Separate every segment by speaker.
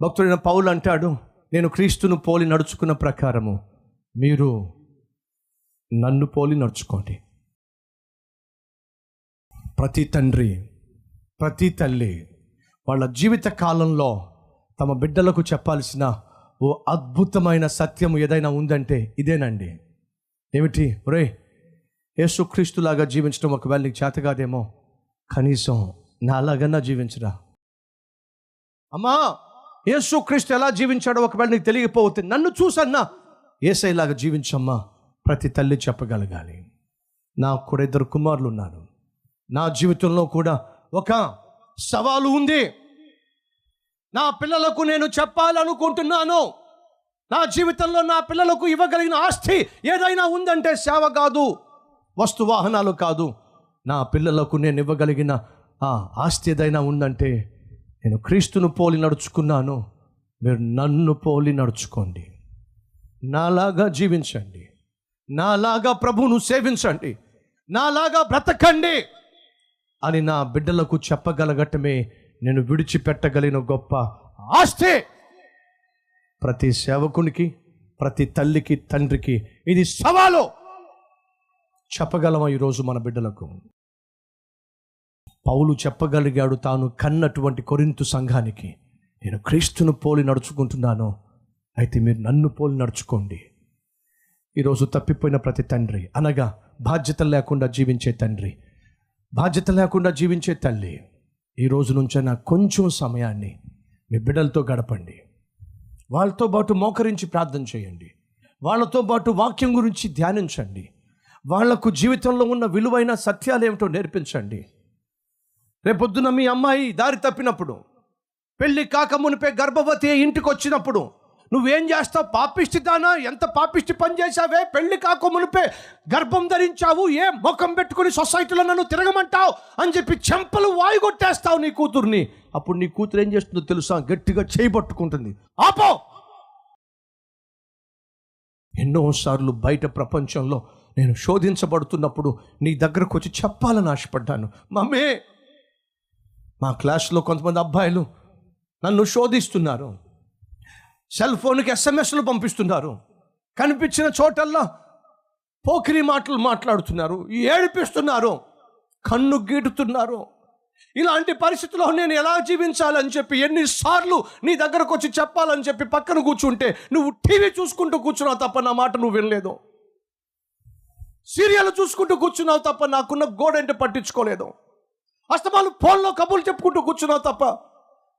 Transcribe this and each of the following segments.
Speaker 1: భక్తుడైన పౌలు అంటాడు నేను క్రీస్తును పోలి నడుచుకున్న ప్రకారము మీరు నన్ను పోలి నడుచుకోండి. ప్రతి తండ్రి ప్రతి తల్లి వాళ్ళ జీవిత కాలంలో తమ బిడ్డలకు చెప్పాల్సిన ఓ అద్భుతమైన సత్యం ఏదైనా ఉందంటే ఇదేనండి. ఏమిటి? రే యేసుక్రీస్తులాగా జీవించడం ఒకవేళ నీకు చేతగాదేమో కనీసం నాలాగన్నా జీవించరా? అమ్మా! యేసుక్రీస్తు ఎలా జీవించాడో ఒకవేళ నీకు తెలియకపోతే నన్ను చూసన్నా. ఏసైలాగా జీవించమ్మా. ప్రతి తల్లి చెప్పగలగాలి. నాకు కూడా ఇద్దరు కుమారులు ఉన్నారు. నా జీవితంలో కూడా ఒక సవాలు ఉంది. నా పిల్లలకు నేను చెప్పాలనుకుంటున్నాను. నా జీవితంలో నా పిల్లలకు ఇవ్వగలిగిన ఆస్తి ఏదైనా ఉందంటే సేవ కాదు వస్తు వాహనాలు కాదు. నా పిల్లలకు నేను ఇవ్వగలిగిన ఆస్తి ఏదైనా ఉందంటే నేను క్రీస్తును పోలి నడుచుకున్నాను మీరు నన్ను పోలి నడుచుకోండి. నాలాగా జీవించండి. నాలాగా ప్రభువును సేవించండి. నాలాగా బ్రతకండి అని నా బిడ్డలకు చెప్పగలగటమే నేను విడిచిపెట్టగలిగిన గొప్ప ఆస్తి. ప్రతి సేవకునికి ప్రతి తల్లికి తండ్రికి ఇది సవాలు. చెప్పగలమా ఈరోజు మన బిడ్డలకు? పౌలు చెప్పగలిగాడు తాను కన్నటువంటి కొరింతు సంఘానికి నేను క్రీస్తును పోలి నడుచుకుంటున్నాను అయితే మీరు నన్ను పోలి నడుచుకోండి. ఈరోజు తప్పిపోయిన ప్రతి తండ్రి అనగా బాధ్యత లేకుండా జీవించే తండ్రి బాధ్యత లేకుండా జీవించే తల్లి ఈ రోజు నుంచైనా కొంచెం సమయాన్ని మీ బిడ్డలతో గడపండి. వాళ్ళతో పాటు మోకరించి ప్రార్థన చేయండి. వాళ్ళతో పాటు వాక్యం గురించి ధ్యానించండి. వాళ్ళకు జీవితంలో ఉన్న విలువైన సత్యాలు ఏమిటో నేర్పించండి. రేపొద్దున మీ అమ్మాయి దారి తప్పినప్పుడు పెళ్ళి కాక మునిపే గర్భవతి ఇంటికి వచ్చినప్పుడు నువ్వేం చేస్తావు? పాపిష్టిదానా? ఎంత పాపిష్టి పని చేశావే? పెళ్ళి కాక మునిపే గర్భం ధరించావు? ఏ ముఖం పెట్టుకుని సొసైటీలో నన్ను తిరగమంటావు? అని చెప్పి చెంపలు వాయు కొట్టేస్తావు నీ కూతుర్ని. అప్పుడు నీ కూతురు ఏం చేస్తుందో తెలుసా? గట్టిగా చేయబట్టుకుంటుంది ఆపో! ఎన్నోసార్లు బయట ప్రపంచంలో నేను శోధించబడుతున్నప్పుడు నీ దగ్గరకు వచ్చి చెప్పాలని ఆశపడ్డాను. మమ్మీ! మా క్లాస్లో కొంతమంది అబ్బాయిలు నన్ను శోధిస్తున్నారు. సెల్ ఫోన్కి ఎస్ఎంఎస్లు పంపిస్తున్నారు. కనిపించిన చోటల్లా పోకిరి మాటలు మాట్లాడుతున్నారు. ఏడిపిస్తున్నారు. కన్ను గీటుతున్నారు. ఇలాంటి పరిస్థితుల్లో నేను ఎలా జీవించాలని చెప్పి ఎన్నిసార్లు నీ దగ్గరకు వచ్చి చెప్పాలని చెప్పి పక్కన కూర్చుంటే నువ్వు టీవీ చూసుకుంటూ కూర్చున్నావు తప్ప నా మాట నువ్వు వినలేదు. సీరియల్ చూసుకుంటూ కూర్చున్నావు తప్ప నాకున్న గోడంటే పట్టించుకోలేదు. అస్తమాలు ఫోన్లో కబుర్లు చెప్పుకుంటూ కూర్చున్నావు తప్ప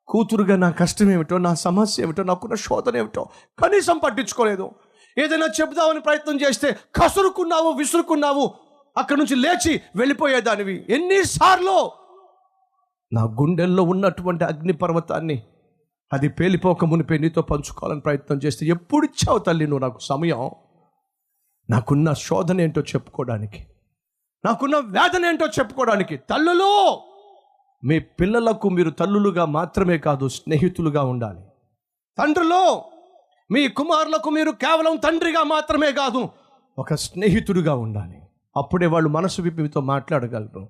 Speaker 1: కూతురుగా నా కష్టం ఏమిటో నా సమస్య ఏమిటో నాకున్న శోధన ఏమిటో కనీసం పట్టించుకోలేదు. ఏదైనా చెబుదామని ప్రయత్నం చేస్తే కసురుకున్నావు విసురుకున్నావు అక్కడి నుంచి లేచి వెళ్ళిపోయేదానివి. ఎన్నిసార్లు? నా గుండెల్లో ఉన్నటువంటి అగ్ని పర్వతాన్ని అది పేలిపోక మునిపే నీతో పంచుకోవాలని ప్రయత్నం చేస్తే ఎప్పుడు ఇచ్చావు తల్లి నువ్వు నాకు సమయం? నాకున్న శోధన ఏంటో చెప్పుకోవడానికి. నాకున్న వేదన ఏంటో చెప్పుకోవడానికి తల్లులు మీ పిల్లలకు మీరు తల్లులుగా మాత్రమే కాదు స్నేహితులుగా ఉండాలి. తండ్రులు మీ కుమారులకు మీరు కేవలం తండ్రిగా మాత్రమే కాదు ఒక స్నేహితుడిగా ఉండాలి. అప్పుడే వాళ్ళు మనసు విప్పితో మాట్లాడగలరు.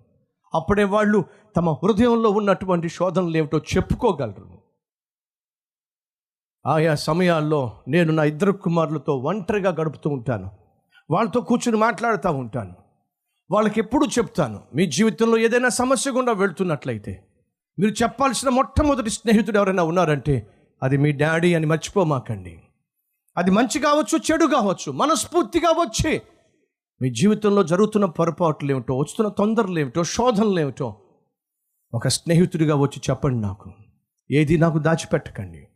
Speaker 1: అప్పుడే వాళ్ళు తమ హృదయంలో ఉన్నటువంటి శోధనలు ఏమిటో చెప్పుకోగలరు. ఆయా సమయాల్లో నేను నా ఇద్దరు కుమారులతో ఒంటరిగా గడుపుతూ ఉంటాను. వాళ్ళతో కూర్చుని మాట్లాడుతూ ఉంటాను. వాళ్ళకి ఎప్పుడు చెప్తాను? మీ జీవితంలో ఏదైనా సమస్య గుండా వెళ్తున్నట్లయితే మీరు చెప్పాల్సిన మొట్టమొదటి స్నేహితుడు ఎవరైనా ఉన్నారంటే అది మీ డాడీ అని మర్చిపోమాకండి. అది మంచి కావచ్చు చెడు కావచ్చు మనస్ఫూర్తిగా వచ్చి మీ జీవితంలో జరుగుతున్న పొరపాట్లు ఏమిటో వస్తున్న తొందరలు ఏమిటో శోధనలు ఏమిటో ఒక స్నేహితుడిగా వచ్చి చెప్పండి నాకు. ఏది నాకు దాచిపెట్టకండి.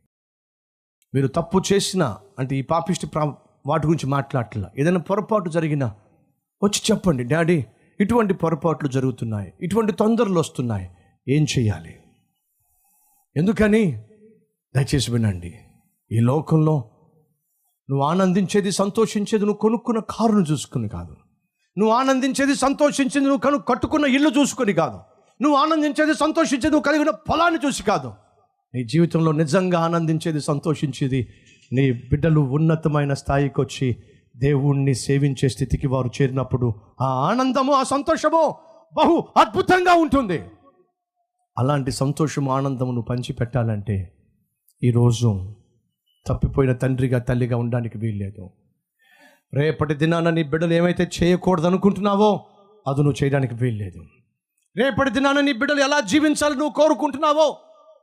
Speaker 1: మీరు తప్పు చేసినా అంటే ఈ పాపిష్టి ప్రా వాటి గురించి మాట్లాడట్లా. ఏదైనా పొరపాటు జరిగినా వచ్చి చెప్పండి డాడీ ఇటువంటి పొరపాట్లు జరుగుతున్నాయి. ఇటువంటి తొందరలు వస్తున్నాయి. ఏం చేయాలి ఎందుకని? దయచేసి వినండి. ఈ లోకంలో నువ్వు ఆనందించేది సంతోషించేది నువ్వు కొనుక్కున్న కారును చూసుకుని కాదు. నువ్వు ఆనందించేది సంతోషించేది నువ్వు కను కట్టుకున్న ఇల్లు చూసుకొని కాదు. నువ్వు ఆనందించేది సంతోషించేది నువ్వు కలిగిన పొలాన్ని చూసి కాదు. నీ జీవితంలో నిజంగా ఆనందించేది సంతోషించేది నీ బిడ్డలు ఉన్నతమైన స్థాయికి వచ్చి దేవుణ్ణి సేవించే స్థితికి వారు చేరినప్పుడు ఆ ఆనందము ఆ సంతోషము బహు అద్భుతంగా ఉంటుంది. అలాంటి సంతోషము ఆనందమును పంచిపెట్టాలంటే ఈరోజు తప్పిపోయిన తండ్రిగా తల్లిగా ఉండడానికి వీల్లేదు. రేపటి దినాన నీ బిడ్డలు ఏమైతే చేయకూడదు అనుకుంటున్నావో అది నువ్వు చేయడానికి వీల్లేదు. రేపటి దినాన నీ బిడ్డలు ఎలా జీవించాలి నువ్వు కోరుకుంటున్నావో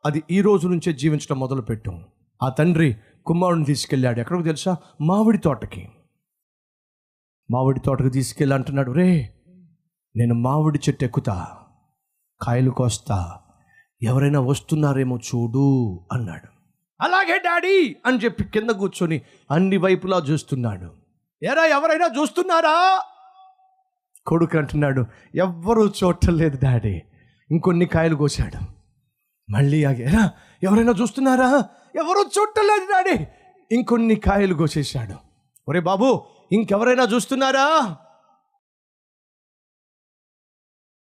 Speaker 1: అది ఈ రోజు నుంచే జీవించడం మొదలుపెట్టు. ఆ తండ్రి కుమారుని తీసుకెళ్ళాడు. ఎక్కడికి తెలుసా? మామిడి తోటకి. మామిడి తోటకు తీసుకెళ్ళి అంటున్నాడు రే నేను మామిడి చెట్టు ఎక్కుతా కాయలు కోస్తా ఎవరైనా వస్తున్నారేమో చూడు అన్నాడు. అలాగే డాడీ అని చెప్పి కింద కూర్చొని అన్ని వైపులా చూస్తున్నాడు. ఎరా ఎవరైనా చూస్తున్నారా? కొడుకు అంటున్నాడు ఎవ్వరూ చూడలేదు డాడీ ఇంకొన్ని కాయలు కోసాడు మళ్ళీ ఆగేరా ఎవరైనా చూస్తున్నారా? ఎవరూ చూడలేదు డాడీ. ఇంకొన్ని కాయలు కోసేశాడు. ఒరే బాబు ఇంకెవరైనా చూస్తున్నారా?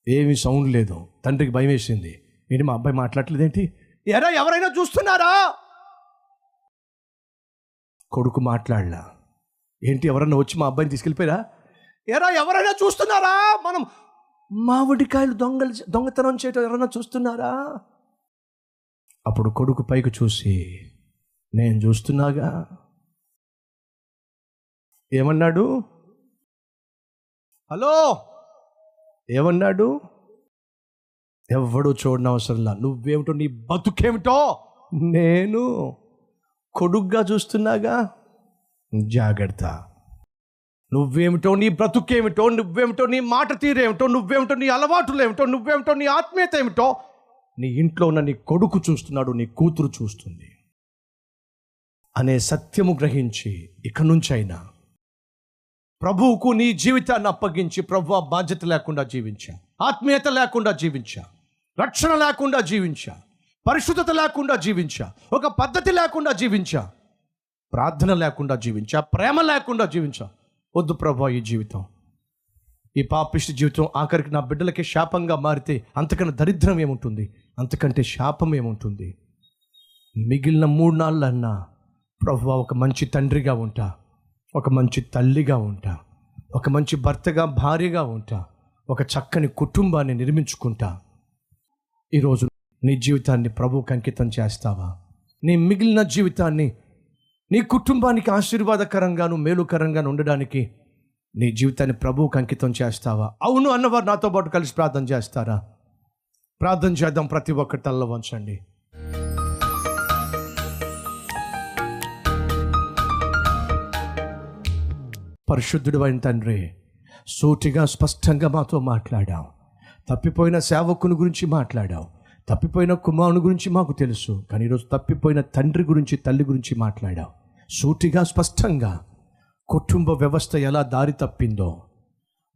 Speaker 1: ఏమి సౌండ్ లేదు. తండ్రికి భయం వేసింది. ఏంటి మా అబ్బాయి మాట్లాడలేదేంటి ఎరా ఎవరైనా చూస్తున్నారా? కొడుకు మాట్లాడలా. ఏంటి ఎవరన్నా వచ్చి మా అబ్బాయిని తీసుకెళ్ళిపోయారా? ఎరా ఎవరైనా చూస్తున్నారా? మనం మామిడికాయలు దొంగలు దొంగతనం చేయటం ఎవరైనా చూస్తున్నారా? అప్పుడు కొడుకు పైకి చూసి నేను చూస్తున్నాగా? ఏమన్నాడు? హలో? ఏమన్నాడు? ఎవడు చూడని అవసరంలా నువ్వేమిటో నీ బతుకేమిటో నేను కొడుగ్గా చూస్తున్నాగా? జాగ్రత్త. నువ్వేమిటో నీ బ్రతుకేమిటో నువ్వేమిటో నీ మాట తీరేమిటో నువ్వేమిటో నీ అలవాటులు ఏమిటో నువ్వేమిటో నీ ఆత్మీయత ఏమిటో నీ ఇంట్లో ఉన్న నీ కొడుకు చూస్తున్నాడు నీ కూతురు చూస్తుంది. అనే సత్యము గ్రహించి ఇక నుంచైనా ప్రభువుకు నీ జీవితాన్ని అప్పగించి ప్రభు బాధ్యత లేకుండా జీవించా. ఆత్మీయత లేకుండా జీవించా. రక్షణ లేకుండా జీవించా. పరిశుద్ధత లేకుండా జీవించా. ఒక పద్ధతి లేకుండా జీవించా. ప్రార్థన లేకుండా జీవించా. ప్రేమ లేకుండా జీవించా. వద్దు ప్రభు ఈ జీవితం. ఈ పాపిష్టి జీవితం ఆఖరికి నా బిడ్డలకి శాపంగా మారితే అంతకన్నా దరిద్రం ఏముంటుంది? అంతకంటే శాపం ఏముంటుంది? మిగిలిన మూడు నాళ్ళన్నా ప్రభు ఒక మంచి తండ్రిగా ఉంటా. ఒక మంచి తల్లిగా ఉంటా. ఒక మంచి భర్తగా భార్యగా ఉంటా. ఒక చక్కని కుటుంబాన్ని నిర్మించుకుంటా. ఈరోజు నీ జీవితాన్ని ప్రభువుకి అంకితం చేస్తావా? నీ మిగిలిన జీవితాన్ని నీ కుటుంబానికి ఆశీర్వాదకరంగాను మేలుకరంగాను ఉండడానికి నీ జీవితాన్ని ప్రభువుకి అంకితం చేస్తావా? అవును అన్నవారు నాతో పాటు కలిసి ప్రార్థన చేస్తారా? ప్రార్థన చేద్దాం ప్రతి ఒక్కరి తల్ల వంచండి. పరిశుద్ధుడు అయిన తండ్రి సూటిగా స్పష్టంగా మాతో మాట్లాడావు. తప్పిపోయిన సేవకుని గురించి మాట్లాడావు. తప్పిపోయిన కుమారుని గురించి మాకు తెలుసు కానీ ఈరోజు తప్పిపోయిన తండ్రి గురించి తల్లి గురించి మాట్లాడావు. సూటిగా స్పష్టంగా కుటుంబ వ్యవస్థ ఎలా దారి తప్పిందో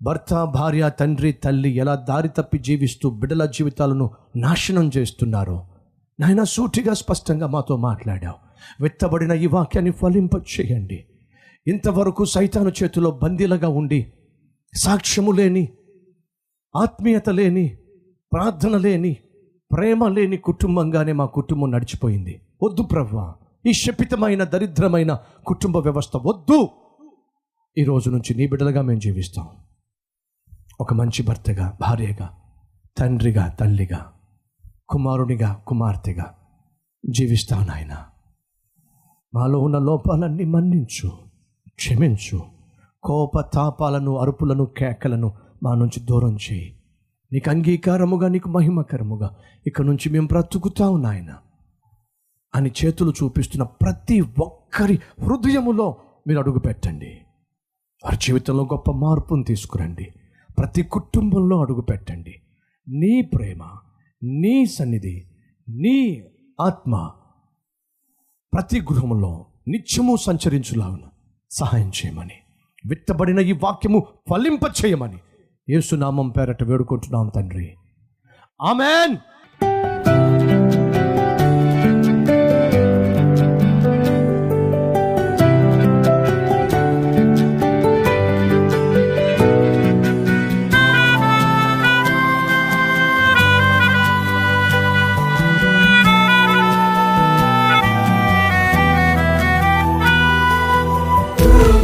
Speaker 1: భర్త భార్య తండ్రి తల్లి ఎలా దారి తప్పి జీవిస్తూ బిడ్డల జీవితాలను నాశనం చేస్తున్నారో నాయన సూటిగా స్పష్టంగా మాతో మాట్లాడావు. విత్తబడిన ఈ వాక్యాన్ని ఫలింప చేయండి ఇంతవరకు సైతాను చేతిలో బందీలుగా ఉండి సాక్ష్యము లేని ఆత్మీయత లేని ప్రార్థన లేని ప్రేమ లేని కుటుంబంగానే మా కుటుంబం నడిచిపోయింది. వద్దు ప్రవ్వా. ఈ శపితమైన దరిద్రమైన కుటుంబ వ్యవస్థ వద్దు. ఈ రోజు నుంచి నీ బిడ్డలుగా మేము జీవిస్తాం. ఒక మంచి భర్తగా భార్యగా తండ్రిగా తల్లిగా కుమారునిగా కుమార్తెగా జీవిస్తాను నాయన. మాలో ఉన్న లోపాలన్నీ మన్నించు. క్షమించు. కోపతాపాలను అరుపులను కేకలను మా నుంచి దూరం చేయి. నీకు అంగీకారముగా నీకు మహిమకరముగా ఇక నుంచి మేము బ్రతుకుతాం నాయన. అని చేతులు చూపిస్తున్న ప్రతి ఒక్కరి హృదయములో మీరు అడుగు పెట్టండి వారి జీవితంలో గొప్ప మార్పును తీసుకురండి. ప్రతి కుటుంబంలో అడుగు పెట్టండి నీ ప్రేమ నీ సన్నిధి నీ ఆత్మ ప్రతి గృహంలో నిత్యము సంచరించులాగున. సహాయం చేయమని విత్తబడిన ఈ వాక్యము ఫలింప చేయమని యేసునామం పేరట వేడుకుంటున్నాం తండ్రి. ఆమెన్.